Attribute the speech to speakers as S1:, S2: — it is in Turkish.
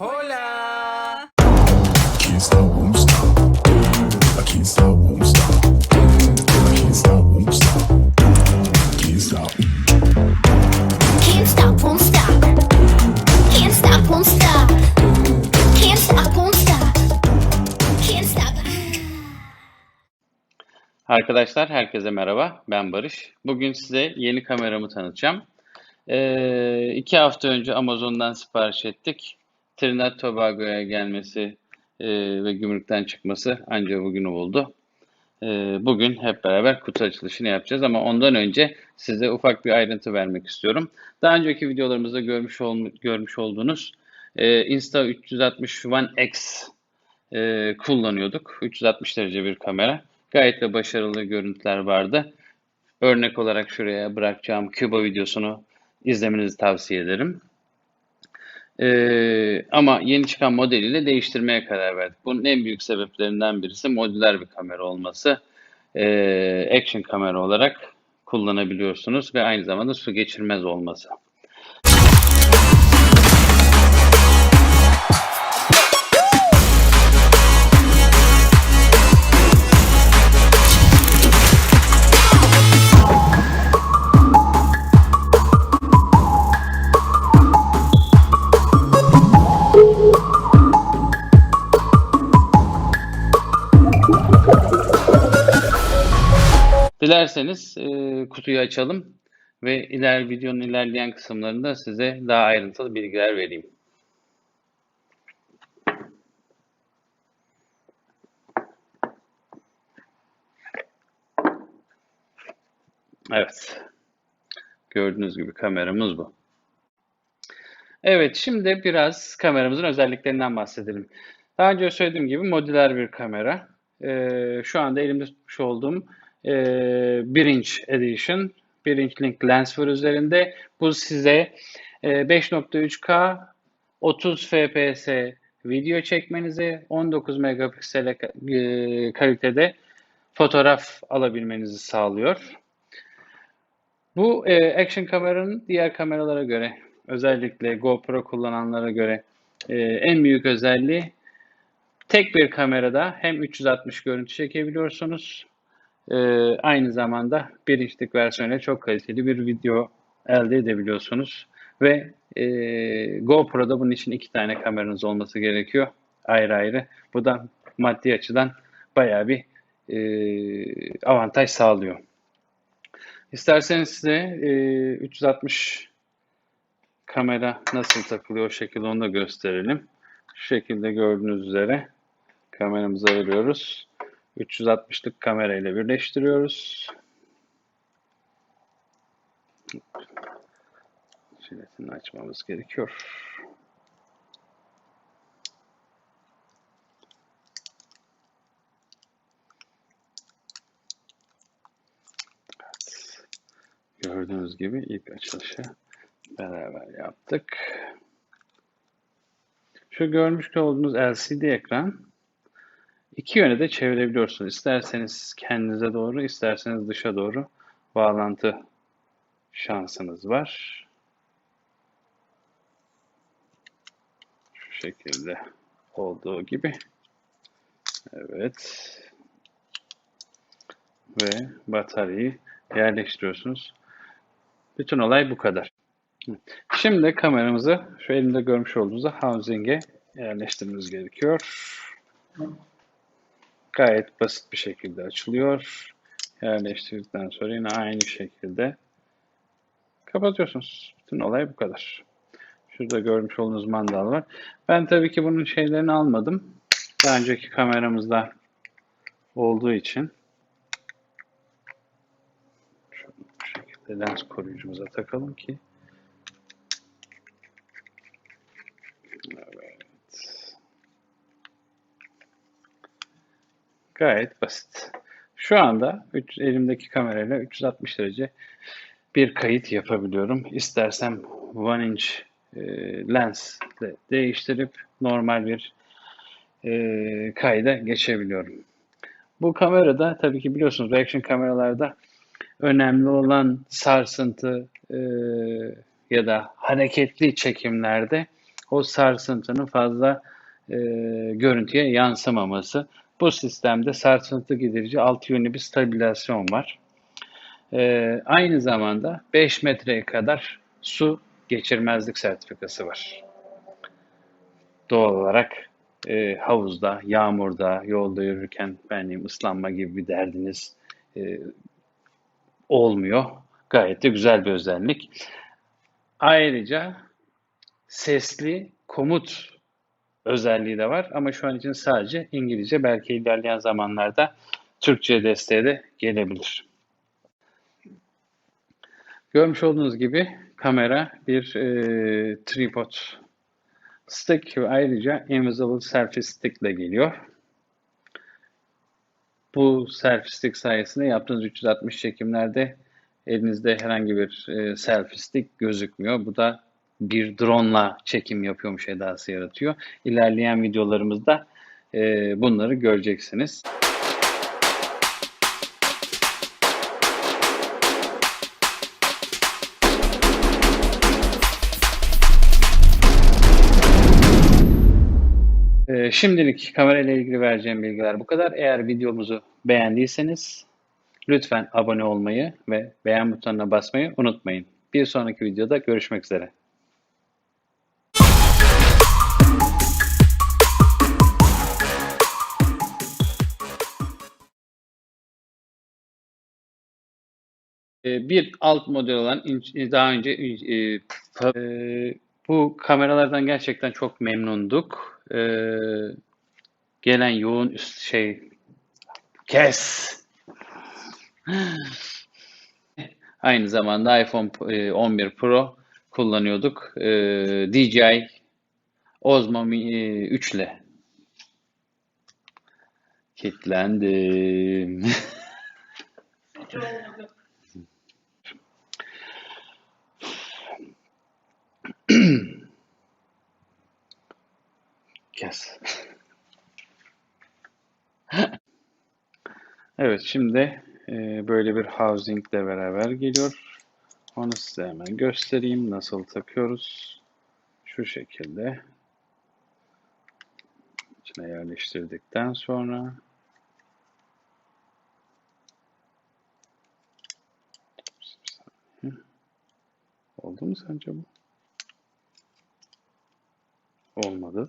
S1: Hola!
S2: Can't stop, won't stop. I can't stop, won't stop. I can't stop, won't stop. Can't stop.
S3: Can't stop, won't stop. Can't stop, won't stop. Can't stop, won't stop. Can't stop.
S4: Arkadaşlar herkese merhaba. Ben Barış. Bugün size yeni kameramı tanıtacağım. Ee, iki hafta önce Amazon'dan sipariş ettik. Trinidad Tobago'ya gelmesi e, ve gümrükten çıkması ancak bugün oldu. Ee, bugün hep beraber kutu açılışını yapacağız ama ondan önce size ufak bir ayrıntı vermek istiyorum. Daha önceki videolarımızda görmüş, ol, görmüş olduğunuz e, Insta360 One X e, kullanıyorduk. 360 derece bir kamera. Gayet de başarılı görüntüler vardı. Örnek olarak şuraya bırakacağım Cuba videosunu izlemenizi tavsiye ederim. Ee, ama yeni çıkan modeliyle değiştirmeye karar verdik. Bunun en büyük sebeplerinden birisi modüler bir kamera olması. Ee, action kamera olarak kullanabiliyorsunuz ve aynı zamanda su geçirmez olması. Dilerseniz e, kutuyu açalım ve iler videonun ilerleyen kısımlarında size daha ayrıntılı bilgiler vereyim. Evet. Gördüğünüz gibi kameramız bu. Evet, şimdi biraz kameramızın özelliklerinden bahsedelim. Daha önce söylediğim gibi modüler bir kamera. Ee, şu anda elimde tutmuş olduğum e, 1 inch edition, 1 inch link lens üzerinde. Bu size e, 5.3K 30 fps video çekmenizi, 19 megapiksel e, kalitede fotoğraf alabilmenizi sağlıyor. Bu e, action kameranın diğer kameralara göre, özellikle GoPro kullananlara göre e, en büyük özelliği tek bir kamerada hem 360 görüntü çekebiliyorsunuz, e, aynı zamanda bir inçlik versiyonuyla çok kaliteli bir video elde edebiliyorsunuz. Ve e, GoPro'da bunun için iki tane kameranız olması gerekiyor ayrı ayrı. Bu da maddi açıdan bayağı bir e, avantaj sağlıyor. İsterseniz size e, 360 kamera nasıl takılıyor o şekilde onu da gösterelim. Şu şekilde gördüğünüz üzere kameramızı ayırıyoruz. 360'lık kamera ile birleştiriyoruz. Jiletini açmamız gerekiyor. Gördüğünüz gibi ilk açılışı beraber yaptık. Şu görmüş olduğunuz LCD ekran iki yöne de çevirebiliyorsunuz. İsterseniz kendinize doğru, isterseniz dışa doğru bağlantı şansınız var. Şu şekilde olduğu gibi. Evet. Ve bataryayı yerleştiriyorsunuz. Bütün olay bu kadar. Şimdi kameramızı şu elimde görmüş olduğunuz housing'e yerleştirmemiz gerekiyor. Gayet basit bir şekilde açılıyor. Yerleştirdikten sonra yine aynı şekilde kapatıyorsunuz. Bütün olay bu kadar. Şurada görmüş olduğunuz mandal var. Ben tabii ki bunun şeylerini almadım. Daha önceki kameramızda olduğu için bu şekilde lens koruyucumuza takalım ki Gayet basit. Şu anda üç, elimdeki kamerayla 360 derece bir kayıt yapabiliyorum. İstersem one inch e, lensle değiştirip normal bir e, kayda geçebiliyorum. Bu kamerada tabii ki biliyorsunuz action kameralarda önemli olan sarsıntı e, ya da hareketli çekimlerde o sarsıntının fazla e, görüntüye yansımaması. Bu sistemde sarsıntı giderici altı yönlü bir stabilizasyon var. E, aynı zamanda 5 metreye kadar su geçirmezlik sertifikası var. Doğal olarak e, havuzda, yağmurda, yolda yürürken benim ıslanma gibi bir derdiniz e, olmuyor. Gayet de güzel bir özellik. Ayrıca sesli komut özelliği de var ama şu an için sadece İngilizce. Belki ilerleyen zamanlarda Türkçe desteği de gelebilir. Görmüş olduğunuz gibi kamera bir e, tripod stick ve ayrıca invisible selfie stick ile geliyor. Bu selfie stick sayesinde yaptığınız 360 çekimlerde elinizde herhangi bir e, selfie stick gözükmüyor. Bu da bir drone'la çekim yapıyormuş edası yaratıyor. İlerleyen videolarımızda e, bunları göreceksiniz. Ee, Şimdilik kamera ile ilgili vereceğim bilgiler bu kadar. Eğer videomuzu beğendiyseniz lütfen abone olmayı ve beğen butonuna basmayı unutmayın. Bir sonraki videoda görüşmek üzere. Bir alt model olan in- daha önce e, e, bu kameralardan gerçekten çok memnunduk. Ee, Gelen yoğun üst şey kes. Aynı zamanda iPhone e, 11 Pro kullanıyorduk. E, DJI Osmo Mi- e, 3 ile kilitlendim. Kes. Evet, şimdi e, böyle bir housing ile beraber geliyor. Onu size hemen göstereyim. Nasıl takıyoruz. Şu şekilde. İçine yerleştirdikten sonra oldu mu sence bu? Olmadı.